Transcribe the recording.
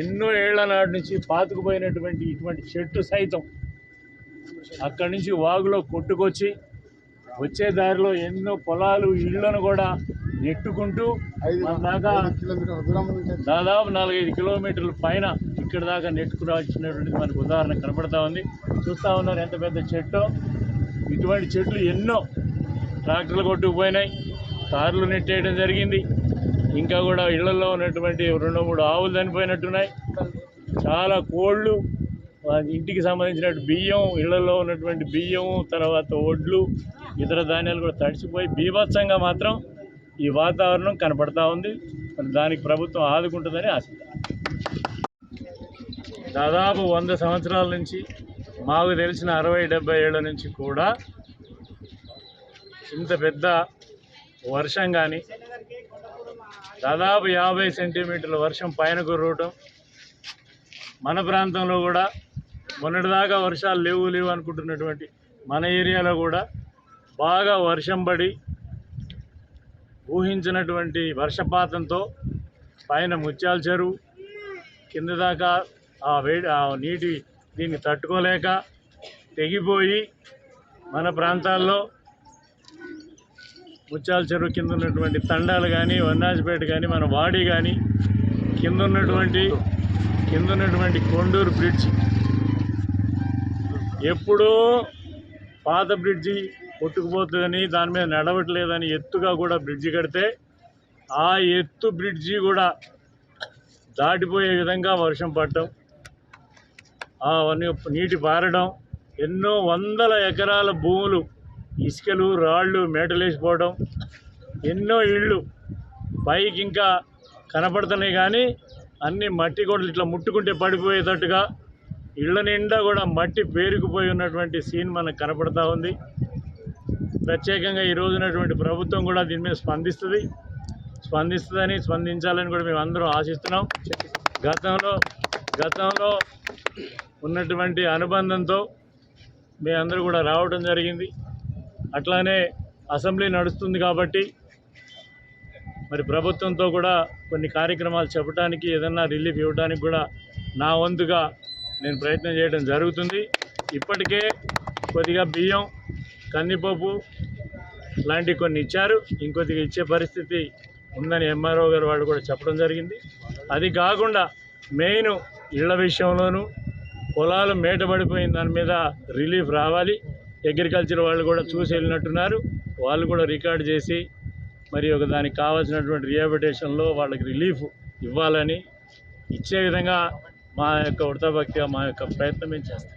ఎన్నో ఏళ్ళ నాటి నుంచి పాతుకుపోయినటువంటి ఇటువంటి చెట్టు సైతం అక్కడి నుంచి వాగులో కొట్టుకొచ్చి వచ్చే దారిలో ఎన్నో పొలాలు ఇళ్ళను కూడా నెట్టుకుంటూ దాకా దాదాపు నాలుగైదు కిలోమీటర్ల పైన ఇక్కడ దాకా నెట్టుకుని వచ్చినటువంటిది మనకు ఉదాహరణ కనపడతా ఉంది. చూస్తూ ఉన్నారు ఎంత పెద్ద చెట్టో. ఇటువంటి చెట్లు ఎన్నో ట్రాక్టర్లు కొట్టుకుపోయినాయి. కార్లు నెట్టేయడం జరిగింది. ఇంకా కూడా ఇళ్ళలో ఉన్నటువంటి రెండు మూడు ఆవులు చనిపోయినట్టున్నాయి. చాలా కోళ్ళు ఇంటికి సంబంధించిన బియ్యం ఇళ్ళలో ఉన్నటువంటి బియ్యం తర్వాత ఒడ్లు ఇతర ధాన్యాలు కూడా తడిచిపోయి బీభత్సంగా మాత్రం ఈ వాతావరణం కనపడతా ఉంది. మరి దానికి ప్రభుత్వం ఆదుకుంటుందని ఆశ దాదాపు వంద సంవత్సరాల నుంచి మాకు తెలిసిన అరవై డెబ్బై ఏళ్ళ నుంచి కూడా ఇంత పెద్ద వర్షం కానీ దాదాపు యాభై సెంటీమీటర్ల వర్షం పైన కురవటం మన ప్రాంతంలో కూడా మొన్నటిదాకా వర్షాలు లేవు లేవు అనుకుంటున్నటువంటి మన ఏరియాలో కూడా బాగా వర్షం పడి ఊహించినటువంటి వర్షపాతంతో పైన ముత్యాల చెరువు కింద దాకా ఆ వేడి ఆ నీటి దీన్ని తట్టుకోలేక తెగిపోయి మన ప్రాంతాల్లో ముత్యాల చెరువు కింద ఉన్నటువంటి తండాలు కానీ వన్నాజపేట కానీ మన వాడి కానీ కింద ఉన్నటువంటి కింద ఉన్నటువంటి కొండూరు బ్రిడ్జ్. ఎప్పుడో పాత బ్రిడ్జి కొట్టుకుపోతుందని దాని మీద నడవట్లేదని ఎత్తుగా కూడా బ్రిడ్జి కడితే ఆ ఎత్తు బ్రిడ్జి కూడా దాటిపోయే విధంగా వర్షం పడటం అవన్నీ నీటి పారడం ఎన్నో వందల ఎకరాల భూములు ఇసుకలు రాళ్ళు మేటలేసిపోవడం ఎన్నో ఇళ్ళు పైకి ఇంకా కనపడుతున్నాయి కానీ అన్ని మట్టి కూడా ఇట్లా ముట్టుకుంటే పడిపోయేటట్టుగా ఇళ్ళ నిండా కూడా మట్టి పేరుకుపోయి ఉన్నటువంటి సీన్ మనకు కనపడతా ఉంది. ప్రత్యేకంగా ఈ రోజునటువంటి ప్రభుత్వం కూడా దీని మీద స్పందిస్తుంది. స్పందిస్తుందని స్పందించాలని కూడా మేము అందరం ఆశిస్తున్నాం. గతంలో గతంలో ఉన్నటువంటి అనుబంధంతో మేమందరూ కూడా రావడం జరిగింది. అట్లానే అసెంబ్లీ నడుస్తుంది కాబట్టి మరి ప్రభుత్వంతో కూడా కొన్ని కార్యక్రమాలు చెప్పడానికి ఏదన్నా రిలీఫ్ ఇవ్వడానికి కూడా నా వంతుగా నేను ప్రయత్నం చేయడం జరుగుతుంది. ఇప్పటికే కొద్దిగా బియ్యం కందిపప్పు లాంటివి కొన్ని ఇచ్చారు. ఇంకొద్దిగా ఇచ్చే పరిస్థితి ఉందని ఎంఆర్ఓ గారు వాళ్ళు కూడా చెప్పడం జరిగింది. అది కాకుండా మెయిన్ ఇళ్ళ విషయంలోనూ పొలాలు మేటబడిపోయిన దాని మీద రిలీఫ్ రావాలి. అగ్రికల్చర్ వాళ్ళు కూడా చూసి వెళ్ళినట్టున్నారు. వాళ్ళు కూడా రికార్డ్ చేసి మరి ఒక దానికి కావాల్సినటువంటి రిహాబిటేషన్లో వాళ్ళకి రిలీఫ్ ఇవ్వాలని ఇచ్చే విధంగా మా యొక్క వృతభక్తిగా మా యొక్క ప్రయత్నం మేము చేస్తాం.